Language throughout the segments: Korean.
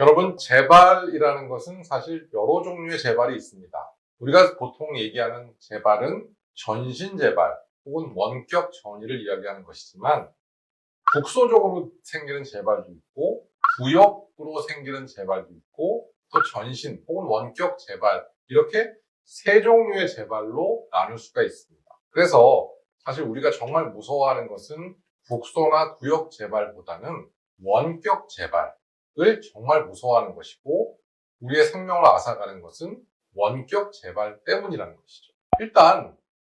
여러분, 재발이라는 것은 사실 여러 종류의 재발이 있습니다. 우리가 보통 얘기하는 재발은 전신 재발 혹은 원격 전이를 이야기하는 것이지만 국소적으로 생기는 재발도 있고 부역으로 생기는 재발도 있고 또 전신 혹은 원격 재발 이렇게 세 종류의 재발로 나눌 수가 있습니다. 그래서 사실 우리가 정말 무서워하는 것은 국소나 구역 재발보다는 원격 재발 을 정말 무서워하는 것이고 우리의 생명을 앗아가는 것은 원격 재발 때문이라는 것이죠. 일단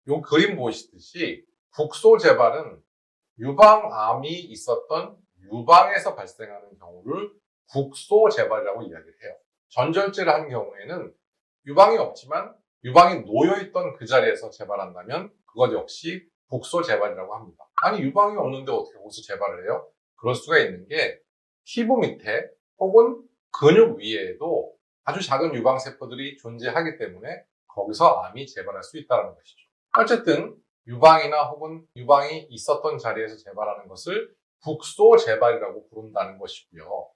이 그림 보시듯이 국소 재발은 유방암이 있었던 유방에서 발생하는 경우를 국소 재발이라고 이야기를 해요. 전절제를 한 경우에는 유방이 없지만 유방이 놓여있던 그 자리에서 재발한다면 그것 역시 국소 재발이라고 합니다. 아니 유방이 없는데 어떻게 거기서 재발을 해요? 그럴 수가 있는 게 피부 밑에 혹은 근육 위에도 아주 작은 유방 세포들이 존재하기 때문에 거기서 암이 재발할 수 있다는 것이죠. 어쨌든 유방이나 혹은 유방이 있었던 자리에서 재발하는 것을 국소 재발이라고 부른다는 것이고요.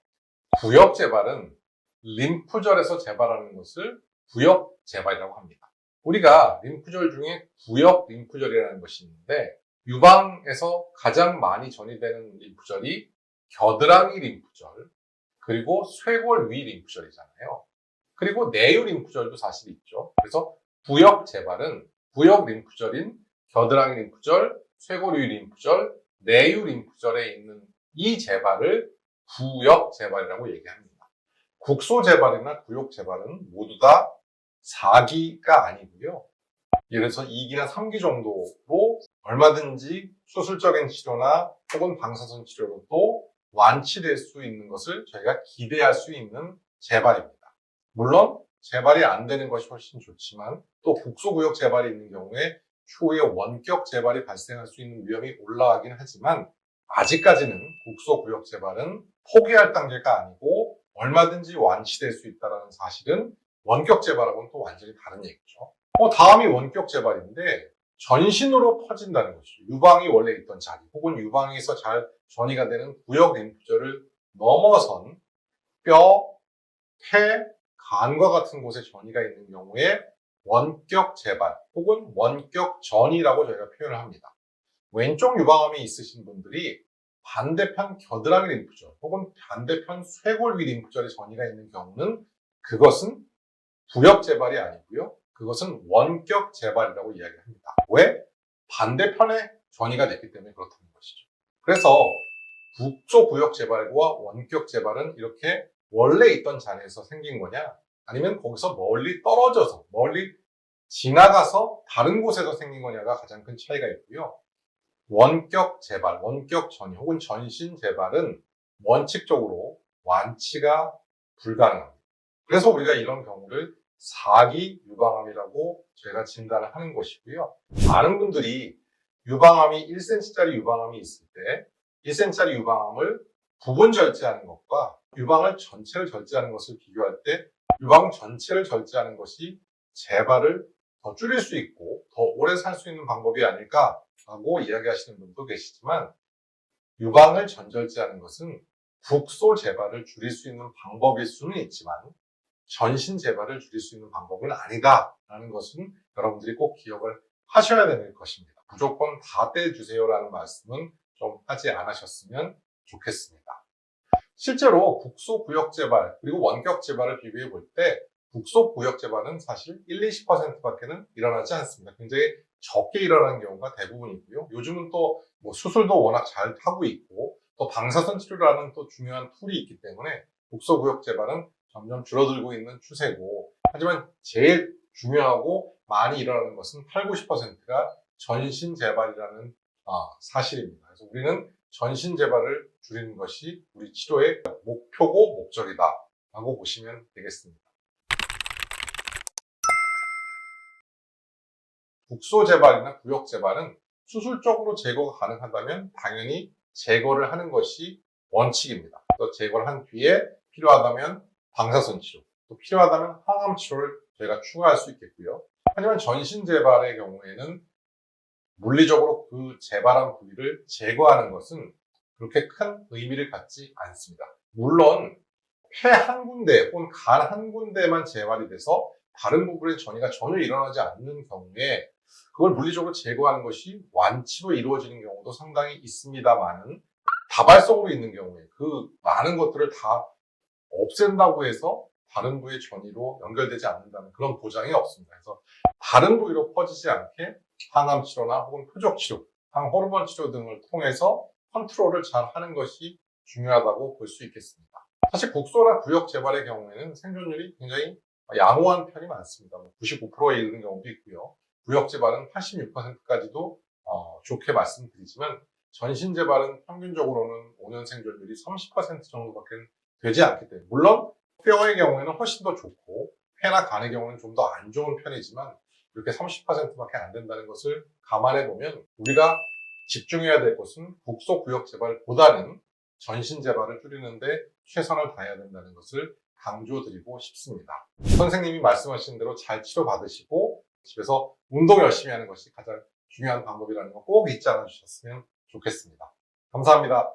구역 재발은 림프절에서 재발하는 것을 구역 재발이라고 합니다. 우리가 림프절 중에 구역 림프절이라는 것이 있는데 유방에서 가장 많이 전이되는 림프절이 겨드랑이 림프절 그리고 쇄골 위 림프절이잖아요. 그리고 내유 림프절도 사실 있죠. 그래서 구역 재발은 구역 림프절인 겨드랑이 림프절, 쇄골 위 림프절, 내유 림프절에 있는 이 재발을 구역 재발이라고 얘기합니다. 국소 재발이나 구역 재발은 모두 다 4기가 아니고요. 예를 들어서 2기나 3기 정도로 얼마든지 수술적인 치료나 혹은 방사선 치료로도 완치될 수 있는 것을 저희가 기대할 수 있는 재발입니다. 물론 재발이 안 되는 것이 훨씬 좋지만 또 국소구역 재발이 있는 경우에 추후에 원격 재발이 발생할 수 있는 위험이 올라가긴 하지만 아직까지는 국소구역 재발은 포기할 단계가 아니고 얼마든지 완치될 수 있다는 사실은 원격 재발하고는 또 완전히 다른 얘기죠. 어, 다음이 원격 재발인데 전신으로 퍼진다는 것이죠. 유방이 원래 있던 자리 혹은 유방에서 잘 전이가 되는 구역 림프절을 넘어선 뼈, 폐, 간과 같은 곳에 전이가 있는 경우에 원격 재발 혹은 원격 전이라고 저희가 표현을 합니다. 왼쪽 유방암이 있으신 분들이 반대편 겨드랑이 림프절 혹은 반대편 쇄골 위 림프절에 전이가 있는 경우는 그것은 부역 재발이 아니고요. 그것은 원격 재발이라고 이야기합니다. 왜? 반대편에 전이가 됐기 때문에 그렇다는 것이죠. 그래서 국소 구역 재발과 원격 재발은 이렇게 원래 있던 자리에서 생긴 거냐? 아니면 거기서 멀리 떨어져서 멀리 지나가서 다른 곳에서 생긴 거냐가 가장 큰 차이가 있고요. 원격 재발, 원격 전이 혹은 전신 재발은 원칙적으로 완치가 불가능합니다. 그래서 우리가 이런 경우를 사기 유방암이라고 저희가 진단을 하는 것이고요. 많은 분들이 유방암이 1cm짜리 유방암이 있을 때 1cm짜리 유방암을 부분 절제하는 것과 유방을 전체를 절제하는 것을 비교할 때 유방 전체를 절제하는 것이 재발을 더 줄일 수 있고 더 오래 살 수 있는 방법이 아닐까라고 이야기하시는 분도 계시지만 유방을 전절제하는 것은 국소 재발을 줄일 수 있는 방법일 수는 있지만 전신 재발을 줄일 수 있는 방법은 아니다라는 것은 여러분들이 꼭 기억을 하셔야 되는 것입니다. 무조건 다 떼주세요라는 말씀은 좀 하지 않으셨으면 좋겠습니다. 실제로 국소 구역 재발 그리고 원격 재발을 비교해 볼 때 국소 구역 재발은 사실 1, 20%밖에는 일어나지 않습니다. 굉장히 적게 일어나는 경우가 대부분이고요. 요즘은 또 뭐 수술도 워낙 잘 하고 있고 또 방사선 치료라는 또 중요한 툴이 있기 때문에 국소 구역 재발은 점점 줄어들고 있는 추세고 하지만 제일 중요하고 많이 일어나는 것은 8, 90%가 전신 재발이라는 아, 사실입니다. 그래서 우리는 전신 재발을 줄이는 것이 우리 치료의 목표고 목적이다 라고 보시면 되겠습니다. 국소 재발이나 구역 재발은 수술적으로 제거가 가능하다면 당연히 제거를 하는 것이 원칙입니다. 또 제거를 한 뒤에 필요하다면 방사선 치료, 또 필요하다면 항암 치료를 저희가 추가할 수 있겠고요. 하지만 전신 재발의 경우에는 물리적으로 그 재발한 부위를 제거하는 것은 그렇게 큰 의미를 갖지 않습니다. 물론 폐 한 군데 혹은 간 한 군데만 재활이 돼서 다른 부분에 전이가 전혀 일어나지 않는 경우에 그걸 물리적으로 제거하는 것이 완치로 이루어지는 경우도 상당히 있습니다만은 다발성으로 있는 경우에 그 많은 것들을 다 없앤다고 해서 다른 부의 전이로 연결되지 않는다는 그런 보장이 없습니다. 그래서 다른 부위로 퍼지지 않게 항암 치료나 혹은 표적 치료, 항호르몬 치료 등을 통해서 컨트롤을 잘 하는 것이 중요하다고 볼 수 있겠습니다. 사실 국소나 구역 재발의 경우에는 생존율이 굉장히 양호한 편이 많습니다. 95%에 이르는 경우도 있고요. 구역 재발은 86%까지도 어, 좋게 말씀드리지만 전신 재발은 평균적으로는 5년 생존율이 30% 정도밖에 되지 않기 때문에 물론 뼈의 경우에는 훨씬 더 좋고 폐나 간의 경우는 좀 더 안 좋은 편이지만 이렇게 30%밖에 안 된다는 것을 감안해 보면 우리가 집중해야 될 것은 국소 구역 재발보다는 전신 재발을 줄이는데 최선을 다해야 된다는 것을 강조드리고 싶습니다. 선생님이 말씀하신 대로 잘 치료받으시고 집에서 운동 열심히 하는 것이 가장 중요한 방법이라는 거 꼭 잊지 않아 주셨으면 좋겠습니다. 감사합니다.